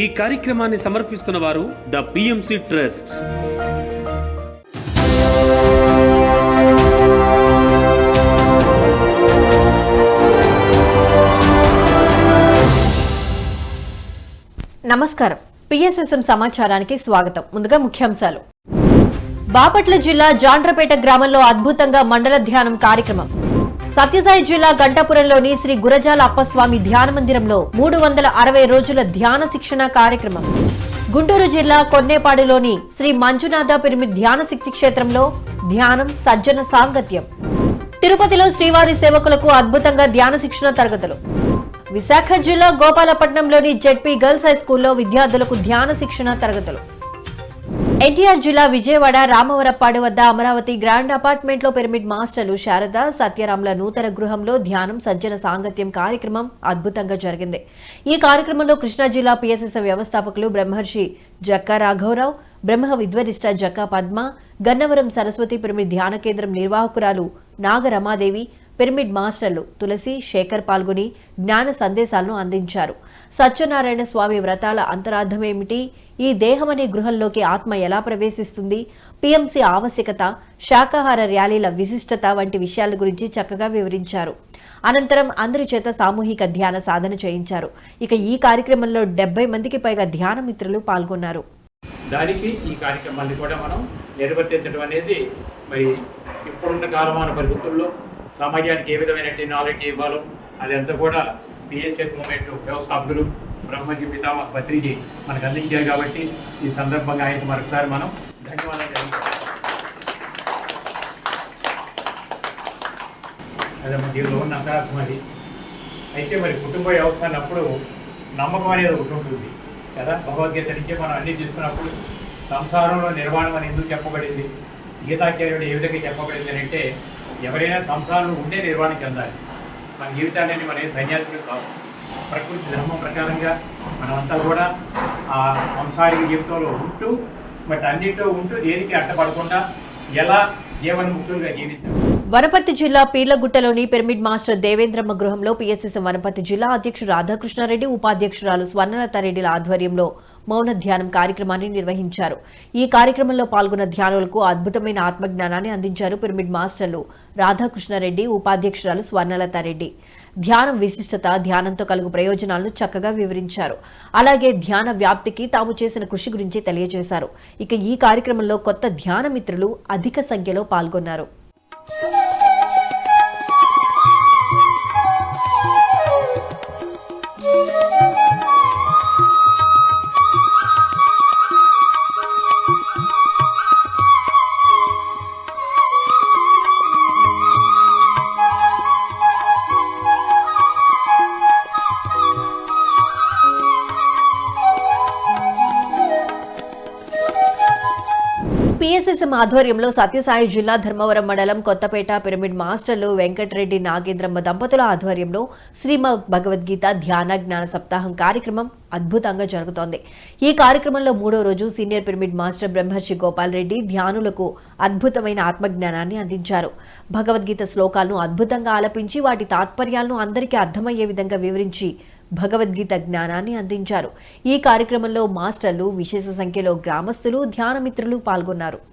ఈ కార్యక్రమాన్ని సమర్పిస్తున్న వారు ద పిఎంసి ట్రస్ట్ నమస్కారం. పిఎస్ఎస్ఎం సమాచారానికి స్వాగతం. ముందుగా ముఖ్యాంశాలు. బాపట్ల జిల్లా జాండ్రపేట గ్రామంలో అద్భుతంగా మండల ధ్యానం కార్యక్రమం. సత్యసాయి జిల్లా గంటాపురంలోని శ్రీ గురజాల అప్పస్వామి ధ్యాన మందిరంలో మూడు వందల అరవై రోజుల ధ్యాన శిక్షణ కార్యక్రమం. గుంటూరు జిల్లా కొన్నేపాడులోని శ్రీ మంజునాథ పిరిమి ధ్యాన శక్తి క్షేత్రంలో ధ్యానం సజ్జన సాంగత్యం. తిరుపతిలో శ్రీవారి సేవకులకు అద్భుతంగా ధ్యాన శిక్షణ తరగతులు. విశాఖ జిల్లా గోపాలపట్నంలోని జెడ్పీ గర్ల్స్ హై స్కూల్లో విద్యార్థులకు ధ్యాన శిక్షణ తరగతులు. ఎన్టీఆర్ జిల్లా విజయవాడ రామవరప్పాడు వద్ద అమరావతి గ్రాండ్ అపార్ట్మెంట్లో పిరమిడ్ మాస్టర్లు శారద సత్యరాముల నూతన గృహంలో ధ్యానం సజ్జన సాంగత్యం కార్యక్రమం అద్భుతంగా జరిగింది. ఈ కార్యక్రమంలో కృష్ణా జిల్లా పిఎస్ఎస్ వ్యవస్థాపకులు బ్రహ్మర్షి జక్కా రాఘవరావు బ్రహ్మ విద్వరిష్ట జక్కా పద్మ గన్నవరం సరస్వతి పిరమిడ్ ధ్యాన కేంద్రం నిర్వాహకురాలు నాగరమాదేవి పిరమిడ్ మాస్టర్లు తులసి శేఖర్ పాల్గొని జ్ఞాన సందేశాలను అందించారు. సత్యనారాయణ స్వామి వ్రతాల అంతరార్థమేమిటి? ఈ దేహమనే గృహంలోకి ఆత్మ ఎలా ప్రవేశిస్తుంది? పిఎంసి ఆవశ్యకత శాకాహార ర్యాలీల విశిష్టత వంటి విషయాల గురించి చక్కగా వివరించారు. అనంతరం అందరి చేత సామూహిక ధ్యాన సాధన చేయించారు. ఇక ఈ కార్యక్రమంలో డెబ్బై మందికి పైగా ధ్యాన మిత్రులు పాల్గొన్నారు. దానికి ఈ కార్యక్రమాన్ని కూడా మనం నిర్వర్తించడం అనేది మరి ఇప్పుడున్న కాలమాన పరిస్థితుల్లో సమాజానికి ఏ విధమైనటువంటి నాలెడ్జ్ ఇవ్వాలో అదంతా కూడా పిఎస్ఎస్ మూమెంట్ వ్యవస్థాపకులు బ్రహ్మజీ పితామహ పత్రిజీ మనకు అందించారు కాబట్టి ఈ సందర్భంగా ఆయనకు మరొకసారి మనం ధన్యవాదాలు తెలియజేస్తాం. అదే మన దీనిలో ఉన్న అంతరార్థం అది. అయితే మరి కుటుంబ వ్యవస్థ అన్నప్పుడు నమ్మకం అనేది ఒకటి ఉంటుంది. కదా? భగవద్గీత నుంచి మనం అన్ని తీసుకున్నప్పుడు సంసారంలో నిర్వాణం అని ఎందుకు చెప్పబడింది? గీతాచార్యుడు ఏ విధంగా చెప్పబడింది అని అంటే ఎవరైనా సంసారంలో ఉండే నిర్వాణం చెందాలి. మన జీవితాన్ని మన సన్యాసులు కాదు ప్రకృతి ధర్మం ప్రకారంగా మనమంతా కూడా ఆ సంసారిక జీవితంలో ఉంటూ బట్ అన్నింటిలో ఉంటూ దేనికి అడ్డపడకుండా ఎలా జీవన్ముక్తులుగా జీవించాలి? వనపర్తి జిల్లా పీర్లగుట్టలోని పిరమిడ్ మాస్టర్ దేవేంద్రమ్మ గృహంలో పిఎస్ఎస్ వనపర్తి జిల్లా అధ్యక్షుడు రాధాకృష్ణారెడ్డి ఉపాధ్యక్షురాలు స్వర్ణలతారెడ్డిల ఆధ్వర్యంలో మౌన ధ్యానం కార్యక్రమాన్ని నిర్వహించారు. ఈ కార్యక్రమంలో పాల్గొన్న ధ్యానులకు అద్భుతమైన ఆత్మజ్ఞానాన్ని అందించారు పిరమిడ్ మాస్టర్లు రాధాకృష్ణారెడ్డి ఉపాధ్యక్షురాలు స్వర్ణలతారెడ్డి. ధ్యానం విశిష్టత ధ్యానంతో కలుగు ప్రయోజనాలను చక్కగా వివరించారు. అలాగే ధ్యాన వ్యాప్తికి తాము చేసిన కృషి గురించి తెలియజేశారు. ఇక ఈ కార్యక్రమంలో కొత్త ధ్యాన మిత్రులు అధిక సంఖ్యలో పాల్గొన్నారు. పిఎస్ఎస్ఎం ఆధ్వర్యంలో సత్యసాయి జిల్లా ధర్మవరం మండలం కొత్తపేట పిరమిడ్ మాస్టర్లు వెంకటరెడ్డి నాగేంద్రమ్మ దంపతుల ఆధ్వర్యంలో శ్రీమద్ భగవద్గీత ధ్యాన జ్ఞాన సప్తాహం కార్యక్రమం అద్భుతంగా జరుగుతోంది. ఈ కార్యక్రమంలో మూడో రోజు సీనియర్ పిరమిడ్ మాస్టర్ బ్రహ్మర్షి గోపాల్ రెడ్డి ధ్యానులకు అద్భుతమైన ఆత్మజ్ఞానాన్ని అందించారు. భగవద్గీత శ్లోకాలను అద్భుతంగా ఆలపించి వాటి తాత్పర్యాలను అందరికీ అర్థమయ్యే విధంగా వివరించి భగవద్గీత జ్ఞానాన్ని అందించారు. ఈ కార్యక్రమంలో మాస్టర్లు విశేష సంఖ్యలో గ్రామస్తులు ధ్యానమిత్రులు పాల్గొన్నారు.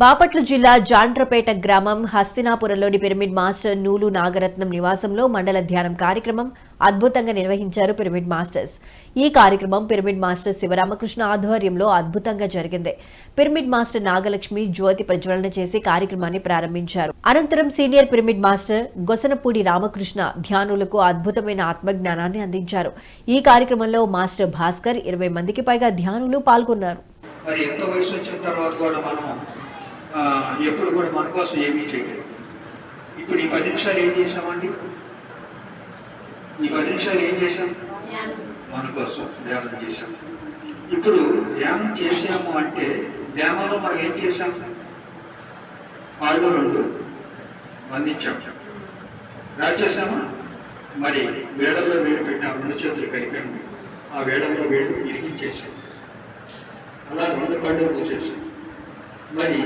బాపట్ల జిల్లా జాండ్రపేట గ్రామం హస్తినాపురంలోని పిరమిడ్ మాస్టర్ నూలు నాగరత్నం నివాసంలో మండల ధ్యానం కార్యక్రమం అద్భుతంగా నిర్వహించారు పిరమిడ్ మాస్టర్స్. ఈ కార్యక్రమం పిరమిడ్ మాస్టర్ శివరామకృష్ణ ఆధ్వర్యంలో అద్భుతంగా జరిగింది. పిరమిడ్ మాస్టర్ నాగలక్ష్మి జ్యోతి ప్రజ్వలన చేసి కార్యక్రమాన్ని ప్రారంభించారు. అనంతరం senior pyramid master Gosanapudi Ramakrishna ధ్యానులకు అద్భుతమైన ఆత్మజ్ఞానాన్ని అందించారు. ఈ కార్యక్రమంలో మాస్టర్ భాస్కర్ ఇరవై మందికి పైగా ధ్యానులు పాల్గొన్నారు. మరి ఎంతో వయసు వచ్చిన తర్వాత కూడా మనం ఎప్పుడు కూడా మన కోసం ఏమీ చేయలేదు. ఇప్పుడు ఈ పది నిమిషాలు ఏం చేసామండి ఈ పది నిమిషాలు ఏం చేసాం మన కోసం ధ్యానం చేసాం ఇప్పుడు ధ్యానం చేసాము అంటే ధ్యానంలో మనం ఏం చేసాం వాళ్ళు రెండు బంధించాం రాచేసామా మరి వేళల్లో వేడి పెట్టాం రెండు చేతులు కలిపాము ఆ వేళల్లో వేడు ఇరిగించేసాం అలా రెండు కళ్ళు మూసేసాం మరి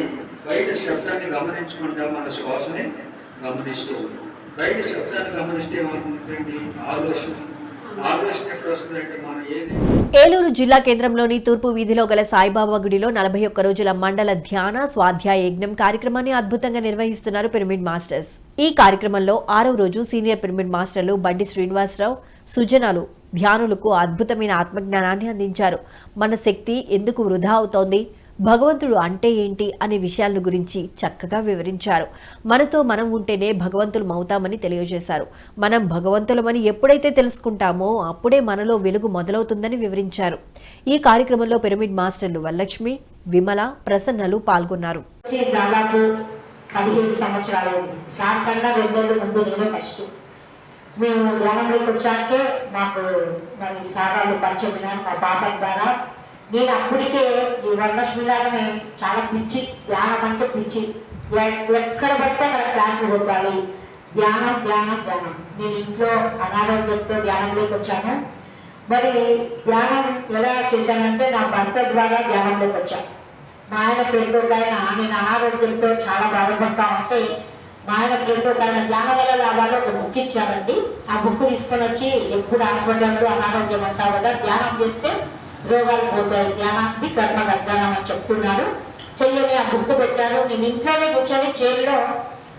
బయట శబ్దాన్ని గమనించకుండా మన శ్వాసని గమనిస్తూ ఉంటాం బయట శబ్దాన్ని గమనిస్తే ఏమవుతుందండి? ఆలోచన. ఏలూరు జిల్లా కేంద్రంలోని తూర్పు వీధిలో గల సాయిబాబా గుడిలో నలభై ఒక్క రోజుల మండల ధ్యాన స్వాధ్యాయ యజ్ఞం కార్యక్రమాన్ని అద్భుతంగా నిర్వహిస్తున్నారు పిరమిడ్ మాస్టర్స్. ఈ కార్యక్రమంలో ఆరవ రోజు సీనియర్ పిరమిడ్ మాస్టర్లు బండి శ్రీనివాసరావు సుజనాలు ధ్యానులకు అద్భుతమైన ఆత్మజ్ఞానాన్ని అందించారు. మన శక్తి ఎందుకు వృధా అవుతోంది? భగవంతుడు అంటే ఏంటి అనే విషయాల గురించి చక్కగా వివరించారు. మనతో మనం ఉంటేనే భగవంతులు అవుతామని తెలియజేశారు. మనం భగవంతులమని ఎప్పుడైతే తెలుసుకుంటామో అప్పుడే మనలో వెలుగు మొదలవుతుందని వివరించారు. ఈ కార్యక్రమంలో పిరమిడ్ మాస్టర్లు వల్లక్ష్మి విమల ప్రసన్నలు పాల్గొన్నారు. దాదాపు పదిహేడు సంవత్సరాలు. ముందు నేనే ఫస్ట్. మేము గ్రామంలోకి వచ్చాకే నాకు మరి సారాలు పరిచయం మా పాప ద్వారా నేను అప్పటికే ఈ వరలక్ష్మిలాగానే చాలా పిచ్చి ధ్యానం అంటే పిచ్చి. ఎక్కడ పడితే అక్కడ క్లాసులు కొట్టాలి. ధ్యానం ధ్యానం ధ్యానం. నేను ఇంట్లో అనారోగ్యంతో ధ్యానంలోకి వచ్చాను. మరి ధ్యానం ఎలా చేశానంటే నా భర్త ద్వారా ధ్యానంలోకి వచ్చాను మా ఆయన ఫ్రెండ్ ఒక ఆయన నేను అనారోగ్యంతో చాలా బాధపడతా ఉంటే మా ఆయన ఫ్రెండ్ ఒక ఆయన ధ్యానం వల్ల లాభాలు ఒక బుక్ ఇచ్చారండి. ఆ బుక్ తీసుకొని వచ్చి ఎప్పుడు హాస్పిటల్లో అనారోగ్యం అంటావు కదా ధ్యానం చేస్తే రోగాలు పోతాయి. ధ్యానానికి కర్మ గర్ధానం అని చెప్తున్నారు. చెయ్యని ఆ బుక్ పెట్టారు. నేను ఇంట్లోనే కూర్చొని చైర్లో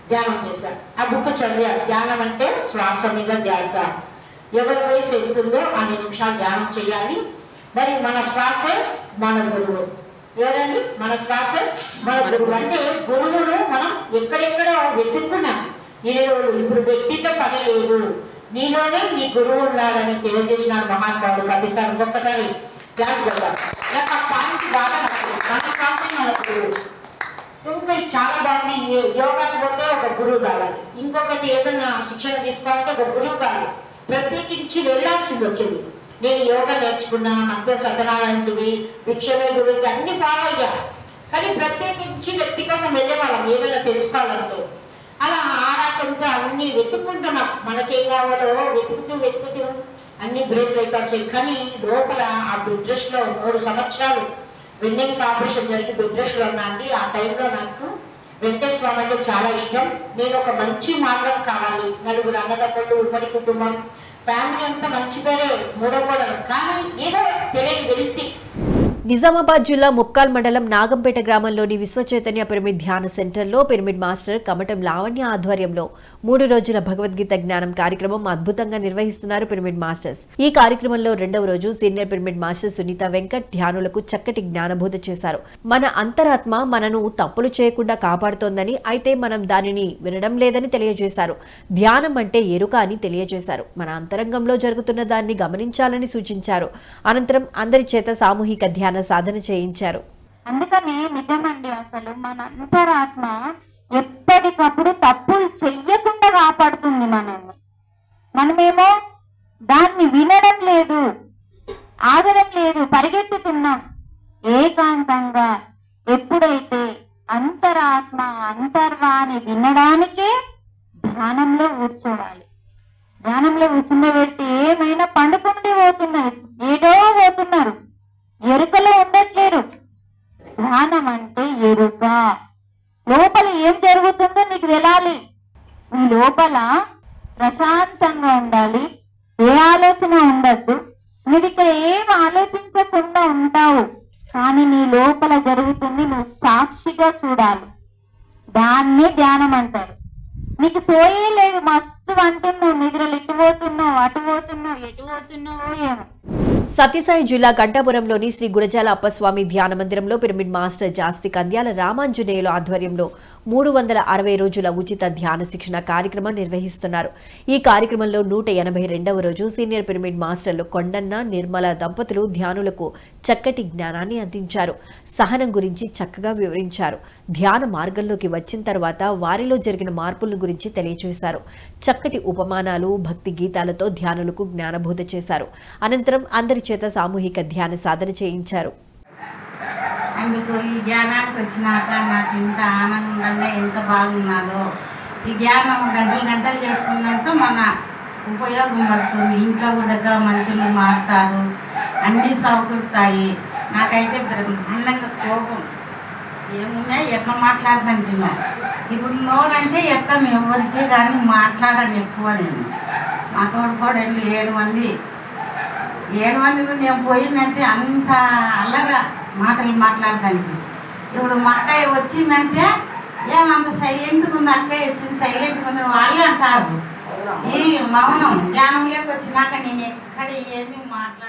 ధ్యానం చేశాను. ఆ బుక్ చదివాను. ధ్యానం అంటే శ్వాస మీద ధ్యాస. ఎవరి వయసు ఎంతుందో అన్ని నిమిషాలు ధ్యానం చేయాలి. మరి మన శ్వాసే మన గురువు. ఎవరండి మన శ్వాస మన గురువు. అంటే గురువును మనం ఎక్కడెక్కడో వెతుక్కున్నాం. ఇన్ని రోజులు ఇప్పుడు వ్యక్తితో పని లేదు. నీలోనే నీ గురువు ఉన్నాడని తెలియజేసినాడు మహానుభావుడు ప్రతిసారి. ఇంకొకసారి క్లాస్ కొడతాం నాకు ఆ పాయింట్ బాగా నచ్చింది మన శ్వాసే మన గురువు ఇంకా చాలా బాగుంది యోగాకి పోతే ఒక గురువు కావాలి ఇంకొకటి ఏదైనా శిక్షణ తీసుకోవాలంటే ఒక గురువు కావాలి ప్రత్యేకించి వెళ్ళాల్సింది వచ్చేది నేను యోగా నేర్చుకున్నా మధ్య సత్యనారాయణుడివి భిక్షమే గురువుకి అన్ని ఫాలో అయ్యా కానీ ప్రత్యేకించి వ్యక్తి కోసం వెళ్ళేవాళ్ళం ఏదైనా తెలుసుకోవాలంటే అలా ఆరాటంతో అన్ని వెతుక్కుంటున్నాం మనకేం కావాలో వెతుకుతూ వెతుకుతూ అన్ని బ్రేక్ అవుతాయి కానీ లోపల ఆ బెడ్ రెస్ట్లో మూడు సంవత్సరాలు వెన్నెంక ఆపరేషన్ జరిగి బెడ్ రెస్ట్లో ఆ టైంలో నాకు వెంకటేశ్వర అంటే చాలా ఇష్టం. నేను ఒక మంచి మార్గం కావాలి. నలుగురు అన్నదమ్ములు ఉమ్మడి కుటుంబం. ఫ్యామిలీ అంతా మంచి పేరే మూడో కూడా కానీ ఏదో తెలియని వెలిసి నిజామాబాద్ జిల్లా ముక్కాల్ మండలం నాగంపేట గ్రామంలోని విశ్వచైతన్య పిరమిడ్ ధ్యాన సెంటర్లో పిరమిడ్ మాస్టర్ కమటం లావణ్య ఆధ్వర్యంలో మూడు రోజుల భగవద్గీత జ్ఞానం కార్యక్రమం అద్భుతంగా నిర్వహిస్తున్నారు పిరమిడ్ మాస్టర్స్. ఈ కార్యక్రమంలో రెండవ రోజు senior pyramid master Sunitha Venkat ధ్యానులకు చక్కటి జ్ఞానబోధ చేశారు. మన అంతరాత్మ మనను తప్పులు చేయకుండా కాపాడుతోందని అయితే మనం దానిని వినడం లేదని తెలియజేశారు. ధ్యానం అంటే ఎరుక అని తెలియజేశారు. మన అంతరంగంలో జరుగుతున్న దాన్ని గమనించాలని సూచించారు. అనంతరం అందరి చేత సామూహిక ధ్యానం సాధన చేయించారు. అందుకని నిజమండి అసలు మన అంతరాత్మ ఎప్పటి కానీ నీ లోపల జరుగుతుంది నువ్వు సాక్షిగా చూడాలి. దాన్నే ధ్యానం అంటారు. నీకు సోయే లేదు మస్తు అంటున్నావు నిద్రలు ఇటు పోతున్నావు అటు పోతున్నావు ఎటు పోతున్నావో ఏమో. సత్యసాయి జిల్లా గంటాపురంలోని శ్రీ గురజాల అప్పస్వామి ధ్యాన మందిరంలో పిరమిడ్ మాస్టర్ జాస్తి కంద్యాల రామాంజనేయుల ఆధ్వర్యంలో మూడు వందల అరవై రోజుల ఉచిత ధ్యాన శిక్షణ కార్యక్రమం నిర్వహిస్తున్నారు. ఈ కార్యక్రమంలో నూట ఎనభై రెండవ రోజు సీనియర్ పిరమిడ్ మాస్టర్లు కొండన్న నిర్మల దంపతులు ధ్యానులకు చక్కటి జ్ఞానాన్ని అందించారు. సహనం గురించి చక్కగా వివరించారు. ధ్యాన మార్గంలోకి వచ్చిన తర్వాత వారిలో జరిగిన మార్పుల గురించి తెలియజేశారు చక్కటి ఉపమానాలు భక్తి గీతాలతో ధ్యానులకు జ్ఞానబోధ చేశారు. అనంతరం అందరి చేత సామూహిక ధ్యాన సాధన చేయించారు. అందుకు ఈ ధ్యానానికి వచ్చినాక నాకు ఇంత ఆనందంగా ఎంత బాగున్నాదో ఈ ధ్యానం గంటలు గంటలు చేసుకున్నంత మన ఉపయోగం పడుతుంది. ఇంట్లో కూడా మంచులు మారుతారు అన్నీ సమకూరుతాయి నాకైతే బ్రహ్మాండంగా కోపం. ఏమున్నా ఎట్లా మాట్లాడుతుంటున్నా ఇప్పుడు నోడంటే ఎట్లా ఎవరికి కానీ మాట్లాడని ఎక్కువ నేను. మా తోడు కూడా ఏడు మంది ఏడు మంది నేను పోయిందంటే అంత అల్లరా మాటలు మాట్లాడడానికి. ఇప్పుడు మా అక్కయ్య వచ్చిందంటే ఏమంత సైలెంట్గా ఉంది అక్కయ్య వచ్చింది సైలెంట్గా ఉంది వాళ్ళే అంటారు. ఈ మౌనం జ్ఞానంలోకి వచ్చినాక నేను ఎక్కడ ఏది మాట్లాడ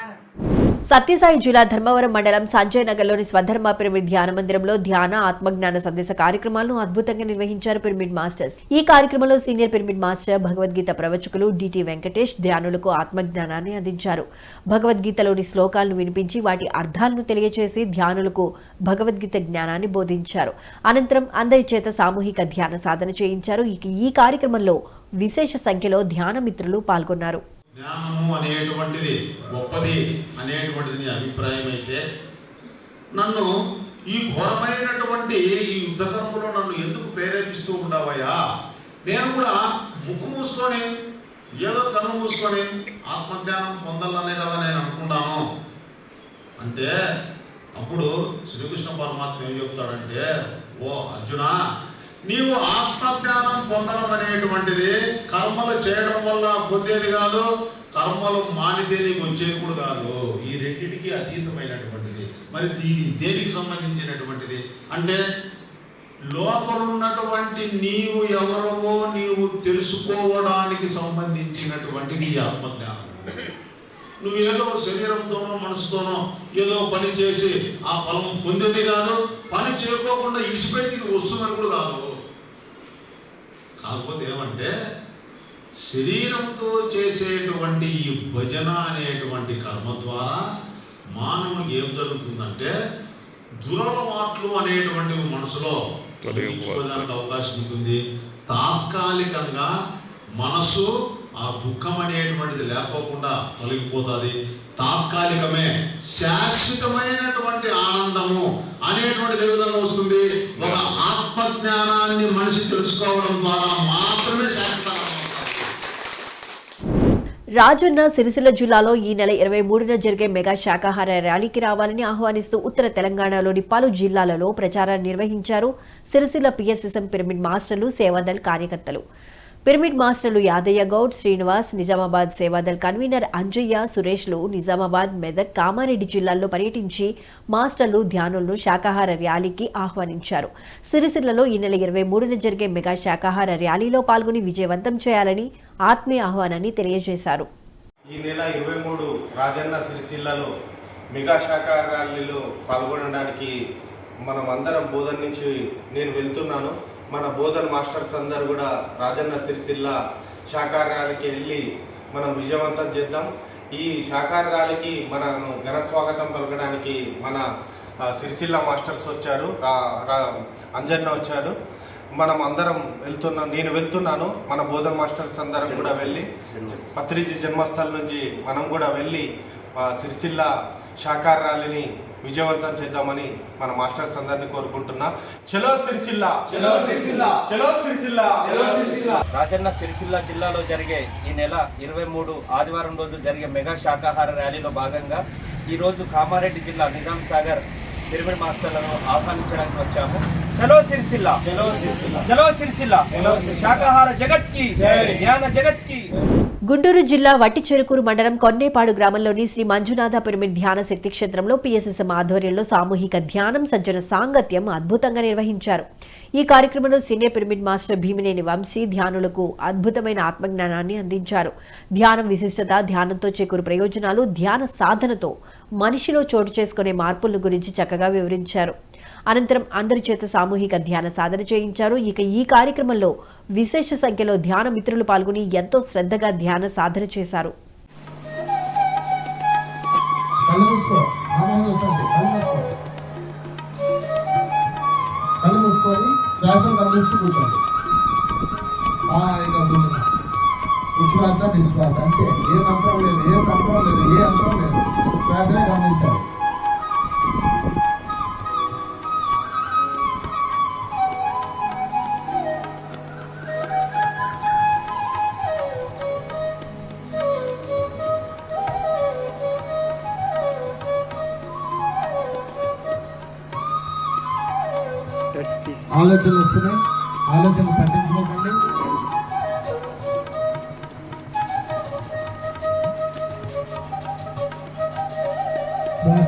సత్యసాయి జిల్లా ధర్మవరం మండలం సంజయ్ నగర్లోని స్వధర్మ పిరమిడ్ ధ్యాన మందిరంలో ధ్యాన ఆత్మజ్ఞాన సందేశ కార్యక్రమాలను అద్భుతంగా నిర్వహించారు పిరమిడ్ మాస్టర్స్. ఈ కార్యక్రమంలో సీనియర్ పిరమిడ్ మాస్టర్ భగవద్గీత ప్రవచకులు డిటి వెంకటేష్ ధ్యానులకు ఆత్మజ్ఞానాన్ని అందించారు. భగవద్గీతలోని శ్లోకాలను వినిపించి వాటి అర్థాలను తెలియజేసి ధ్యానులకు భగవద్గీత జ్ఞానాన్ని బోధించారు. అనంతరం అందరి చేత సామూహిక ధ్యాన సాధన చేయించారు. ఈ కార్యక్రమంలో విశేష సంఖ్యలో ధ్యాన మిత్రులు పాల్గొన్నారు. జ్ఞానము అనేటువంటిది గొప్పది అనేటువంటిది నీ అభిప్రాయం అయితే నన్ను ఈ ఘోరమైనటువంటి ఈ యుద్ధకర్మలో నన్ను ఎందుకు ప్రేరేపిస్తూ ఉండవయ్యా? నేను కూడా ముక్కు మూసుకొని ఏదో కన్ను మూసుకొని ఆత్మజ్ఞానం పొందాలనే కదా నేను అనుకున్నాను. అంటే అప్పుడు శ్రీకృష్ణ పరమాత్మ ఏం చెప్తాడంటే ఓ అర్జున నీవు ఆత్మజ్ఞానం పొందడం అనేటువంటిది కర్మలు చేయడం వల్ల పొందేది కాదు కర్మలు మానితే నీకు వచ్చేది కూడా కాదు. ఈ రెండింటికి అతీతమైనటువంటిది. మరి దీని దేనికి సంబంధించినటువంటిది? అంటే లోపలున్నటువంటి నీవు ఎవరవో నీవు తెలుసుకోవడానికి సంబంధించినటువంటిది ఈ ఆత్మజ్ఞానం. నువ్వు శరీరంతోనో మనసుతోనో ఏదో పని చేసి ఆ ఫలం పొందేది కాదు పని చేయకోకుండా ఇడిచిపెట్టి వస్తుందని కూడా కాదు. కాకపోతే ఏమంటే శరీరంతో చేసేటువంటి ఈ భజన అనేటువంటి కర్మ ద్వారా మానవునికి ఏం జరుగుతుందంటే దురలవాట్లు అనేటువంటివి మనసులో తొలగించుకోవడానికి అవకాశం ఉంటుంది. తాత్కాలికంగా మనసు ఆ దుఃఖం అనేటువంటిది లేకోకుండా తొలగిపోతుంది. తాత్కాలికమే శాశ్వతమైనటువంటి ఆనందము అనేటువంటిది ఏ విధంగా వస్తుంది. ఒక ఆత్మ జ్ఞానాన్ని మనిషి తెలుసుకోవడం ద్వారా మాత్రమే శాశ్వత రాజన్న సిరిసిల్ల జిల్లాలో ఈ నెల ఇరవై మూడున జరిగే మెగా శాకాహార ర్యాలీకి రావాలని ఆహ్వానిస్తూ ఉత్తర తెలంగాణలోని పలు జిల్లాలలో ప్రచారాన్ని నిర్వహించారు సిరిసిల్ల పిఎస్ఎస్ఎం పిరమిడ్ మాస్టర్లు సేవాదళ్ కార్యకర్తలు. పిరమిడ్ మాస్టర్లు యాదయ్య గౌడ్ శ్రీనివాస్ నిజామాబాద్ సేవాదళ్ కన్వీనర్ అంజయ్య సురేష్లు నిజామాబాద్ మెదక్ కామారెడ్డి జిల్లాల్లో పర్యటించి మాస్టర్లు ధ్యానులను శాకాహార ర్యాలీకి ఆహ్వానించారు. సిరిసిల్లలో ఈ నెల ఇరవై మూడున జరిగే మెగా శాకాహార ర్యాలీలో పాల్గొని విజయవంతం చేయాలని ఆత్మీయ ఆహ్వానాన్ని తెలియజేశారు. ఈ నెల ఇరవై మూడు రాజన్న సిరిసిల్లలో మెగా శాకాహార ర్యాలీలో పాల్గొనడానికి మనం అందరం బోధన నుంచి నేను వెళ్తున్నాను. మన బోధన్ మాస్టర్స్ అందరు కూడా రాజన్న సిరిసిల్ల శాఖా ర్యాలీకి వెళ్ళి మనం విజయవంతం చేద్దాం. ఈ శాఖా ర్యాలీకి మనను ఘన స్వాగతం పలకడానికి మన సిరిసిల్ల మాస్టర్స్ వచ్చారు. అంజన్న వచ్చారు మనం అందరం వెళ్తున్నాం నేను వెళ్తున్నాను. మన బోధన్ మాస్టర్స్ అందరం కూడా వెళ్ళి పత్రిజీ జన్మస్థలం నుంచి మనం కూడా వెళ్ళి సిరిసిల్ల శాఖార ర్యాలీని విజయవంతం చేద్దామని మన మాస్టర్స్ అందరినీ కోరుకుంటున్నా. చలో సిరిసిల్ల. చలో సిరిసిల్ల. చలో సిరిసిల్ల. చలో సిరిసిల్ల. రాజన్న సిరిసిల్ల జిల్లాలో జరిగే ఈ నెల ఇరవై మూడు ఆదివారం రోజు జరిగే మెగా శాకాహార ర్యాలీలో భాగంగా ఈ రోజు కామారెడ్డి జిల్లా నిజాం సాగర్ పిరమిడ్ మాస్టర్లను ఆహ్వానించడానికి వచ్చాము. చలో సిరిసిల్ల. చలో సిరిసిల్ల. చలో సిరిసిల్ల. శాకాహార జగత్కి. జ్ఞాన జగత్కి. గుంటూరు జిల్లా వట్టి చెరుకూరు మండలం కొన్నేపాడు గ్రామంలోని శ్రీ మంజునాథ పిరమిడ్ ధ్యాన శక్తి క్షేత్రంలో పిఎస్ఎస్ఎం ఆధ్వర్యంలో సామూహిక ధ్యానం సజ్జన సాంగత్యం అద్భుతంగా నిర్వహించారు. ఈ కార్యక్రమంలో senior pyramid master Bhimineni Vamsi ధ్యానులకు అద్భుతమైన ఆత్మజ్ఞానాన్ని అందించారు. ధ్యానం విశిష్టత ధ్యానంతో చేకూరు ప్రయోజనాలు ధ్యాన సాధనతో మనిషిలో చోటు చేసుకునే మార్పుల గురించి చక్కగా వివరించారు. అనంతరం అందరి చేత సామూహిక ధ్యాన సాధన చేయించారు. ఇక ఈ కార్యక్రమంలో విశేష సంఖ్యలో ధ్యాన మిత్రులు పాల్గొని ఎంతో శ్రద్ధగా ధ్యాన సాధన చేశారు. కళ్ళు మూసుకో మామూలు ఉచ్ఛ్వాస నిశ్వాస. అంతే ఏ మంత్రం లేదు ఏ తంత్రం లేదు ఏ అంతరం లేదు. శ్వాసనే గమనించాలి. ఆలోచనలు వస్తున్నాయి. ఆలోచనలు పట్టించుకోకండి.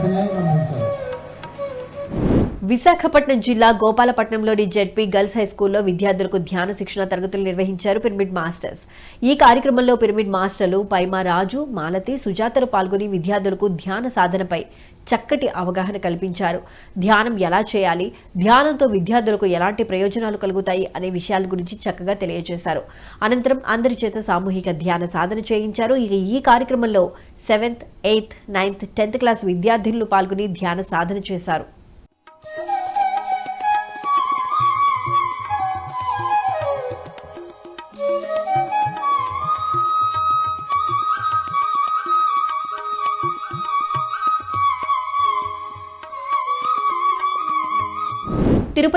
శ్వాసనే గమనించాలి విశాఖపట్నం జిల్లా గోపాలపట్నంలోని జెడ్పీ గర్ల్స్ హై స్కూల్లో విద్యార్థులకు ధ్యాన శిక్షణ తరగతులు నిర్వహించారు పిరమిడ్ మాస్టర్స్. ఈ కార్యక్రమంలో పిరమిడ్ మాస్టర్లు పైమా రాజు మాలతి సుజాతలు పాల్గొని విద్యార్థులకు ధ్యాన సాధనపై చక్కటి అవగాహన కల్పించారు. ధ్యానం ఎలా చేయాలి? ధ్యానంతో విద్యార్థులకు ఎలాంటి ప్రయోజనాలు కలుగుతాయి అనే విషయాల గురించి చక్కగా తెలియజేశారు. అనంతరం అందరి చేత సామూహిక ధ్యాన సాధన చేయించారు. ఇక ఈ కార్యక్రమంలో seventh eighth ninth tenth class విద్యార్థినులు పాల్గొని ధ్యాన సాధన చేశారు.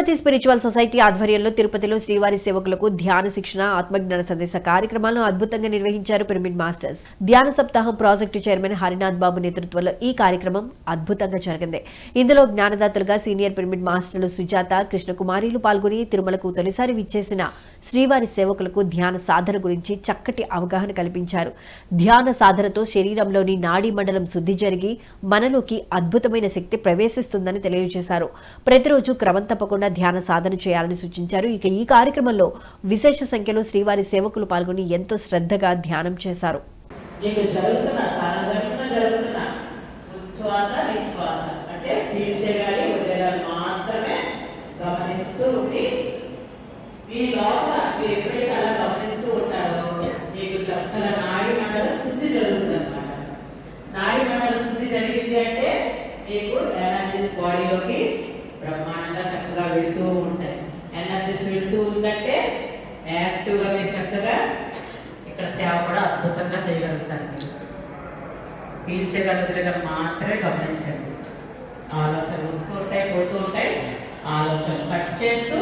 తిరుపతి స్పిరిచువల్ సొసైటీ ఆధ్వర్యంలో తిరుపతిలో శ్రీవారి సేవకులకు ధ్యాన శిక్షణ ఆత్మజ్ఞాన సందేశ కార్యక్రమాలను అద్భుతంగా నిర్వహించారు పిరమిడ్ మాస్టర్స్. ధ్యాన సప్తాహం ప్రాజెక్టు చైర్మన్ హరినాథ్ బాబు నేతృత్వంలో ఈ కార్యక్రమం అద్భుతంగా జరిగింది. ఇందులో జ్ఞానదాతలుగా సీనియర్ పిరమిడ్ మాస్టర్లు సుజాత కృష్ణకుమారిలు పాల్గొని తిరుమలకు తొలిసారి విచ్చేసిన శ్రీవారి సేవకులకు ధ్యాన సాధన గురించి చక్కటి అవగాహన కల్పించారు. ధ్యాన సాధనతో శరీరంలోని నాడీ మండలం శుద్ధి జరిగి మనలోకి అద్భుతమైన శక్తి ప్రవేశిస్తుందని తెలియజేశారు. ప్రతిరోజు క్రమం తప్పకుండా ధ్యాన సాధన చేయాలని సూచించారు. ఇక ఈ కార్యక్రమంలో విశేష సంఖ్యలో శ్రీవారి సేవకులు పాల్గొని ఎంతో శ్రద్ధగా ధ్యానం చేశారు. మాత్రమే గమనిస్తూ ఉండి మీ లోపల మీరు ఎప్పుడైతే అలా గమనిస్తూ ఉంటారో మీకు చక్కల నాడి మండల శుద్ధి జరుగుతుంది అనమాట నాడి మండల శుద్ధి జరిగింది అంటే మీకు ఎనర్జీస్ బాడీలోకి బ్రహ్మాండంగా చక్కగా వెళుతూ ఉంటాయి ఎనర్జీస్ వెళుతూ ఉందంటే యాక్టివ్గా మీరు చక్కగా ఇక్కడ సేవ కూడా అద్భుతంగా చేయగలుగుతారు పీల్చగలుగుతారు మాత్రమే గమనించండి. ఆలోచనలు వస్తూ ఉంటాయి పోతూ ఉంటాయి. ఆలోచనలు కట్ చేస్తూ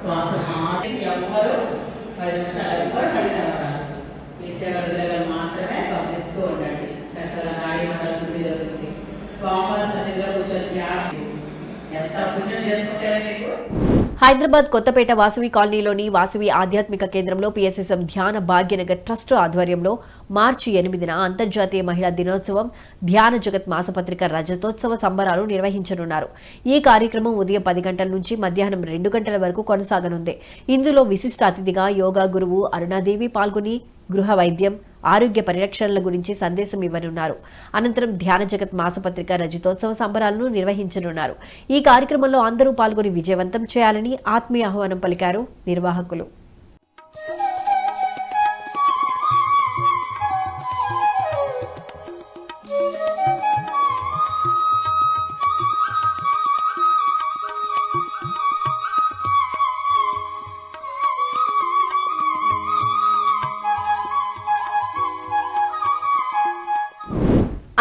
శ్వాస మాటి ఎవ్వరు పది నిమిషాలు ఎవ్వరు కడితవరాలు పీల్చగలుగుతారు మాత్రమే గమనిస్తూ ఉండండి. చక్కగా నాడి మండల శుద్ధి జరుగుతుంది స్వామి సన్నిధిలో కూర్చొని ఎంత పుణ్యం చేసుకుంటారో మీకు? హైదరాబాద్ కొత్తపేట వాసవి కాలనీలోని వాసవి ఆధ్యాత్మిక కేంద్రంలో పిఎస్ఎస్ఎం ధ్యాన భాగ్యనగర్ ట్రస్ట్ ఆధ్వర్యంలో మార్చి ఎనిమిదిన అంతర్జాతీయ మహిళా దినోత్సవం ధ్యాన జగత్ మాసపత్రిక రజతోత్సవ సంబరాలు నిర్వహించనున్నారు. ఈ కార్యక్రమం ఉదయం పది గంటల నుంచి మధ్యాహ్నం రెండు గంటల వరకు కొనసాగనుంది. ఇందులో విశిష్ట అతిథిగా యోగా గురువు అరుణాదేవి పాల్గొని గృహ వైద్యం ఆరోగ్య పరిరక్షణల గురించి సందేశం ఇవ్వనున్నారు. అనంతరం ధ్యాన జగత్ మాసపత్రిక రజతోత్సవ సంబరాలను నిర్వహించనున్నారు. ఈ కార్యక్రమంలో అందరూ పాల్గొని విజయవంతం చేయాలని ఆత్మీయ ఆహ్వానం పలికారు నిర్వాహకులు.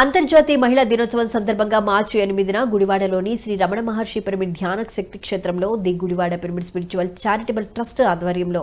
అంతర్జాతీయ మహిళా దినోత్సవం సందర్భంగా మార్చి ఎనిమిదిన గుడివాడలోని శ్రీ రమణ మహర్షి పిరమిడ్ ధ్యాన శక్తి క్షేత్రంలో the Gudivada pyramid spiritual charitable trust ఆధ్వర్యంలో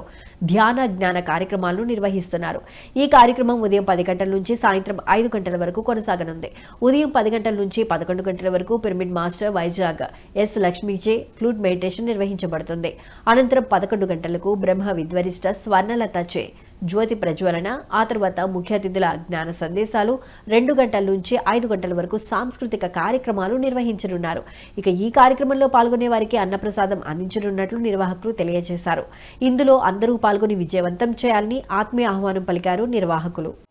ధ్యాన జ్ఞాన కార్యక్రమాలను నిర్వహిస్తున్నారు. ఈ కార్యక్రమం ఉదయం పది గంటల నుంచి సాయంత్రం ఐదు గంటల వరకు కొనసాగనుంది. ఉదయం పది గంటల నుంచి పదకొండు గంటల వరకు పిరమిడ్ మాస్టర్ వైజాగ్ ఎస్ లక్ష్మీజే ఫ్లూట్ మెడిటేషన్ నిర్వహించబడుతుంది. అనంతరం పదకొండు గంటలకు బ్రహ్మ విద్వరిష్ట స్వర్ణలతచే జ్యోతి ప్రజ్వలన ఆ తర్వాత ముఖ్య అతిథుల జ్ఞాన సందేశాలు రెండు గంటల నుంచి ఐదు గంటల వరకు సాంస్కృతిక కార్యక్రమాలు నిర్వహించనున్నారు. ఇక ఈ కార్యక్రమంలో పాల్గొనే వారికి అన్నప్రసాదం అందించనున్నట్లు నిర్వాహకులు తెలియజేశారు. ఇందులో అందరూ పాల్గొని విజయవంతం చేయాలని ఆత్మీయ ఆహ్వానం పలికారు నిర్వాహకులు.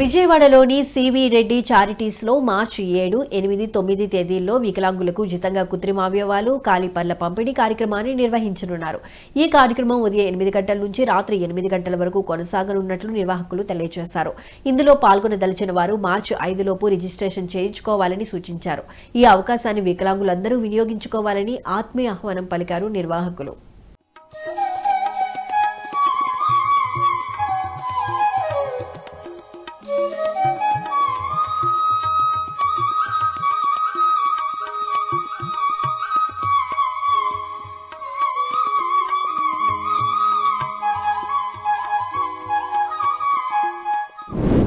విజయవాడలోని సివి రెడ్డి చారిటీస్లో మార్చి ఏడు ఎనిమిది తొమ్మిది తేదీల్లో వికలాంగులకు ఉచితంగా కృత్రిమ అవయవాలు కాలిపర్ల పంపిణీ కార్యక్రమాన్ని నిర్వహించనున్నారు. ఈ కార్యక్రమం ఉదయం ఎనిమిది గంటల నుంచి రాత్రి ఎనిమిది గంటల వరకు కొనసాగనున్నట్లు నిర్వాహకులు తెలియజేశారు. ఇందులో పాల్గొనదలిచిన వారు మార్చి ఐదులోపు రిజిస్ట్రేషన్ చేయించుకోవాలని సూచించారు. ఈ అవకాశాన్ని వికలాంగులందరూ వినియోగించుకోవాలని ఆత్మీయ ఆహ్వానం పలికారు నిర్వాహకులు.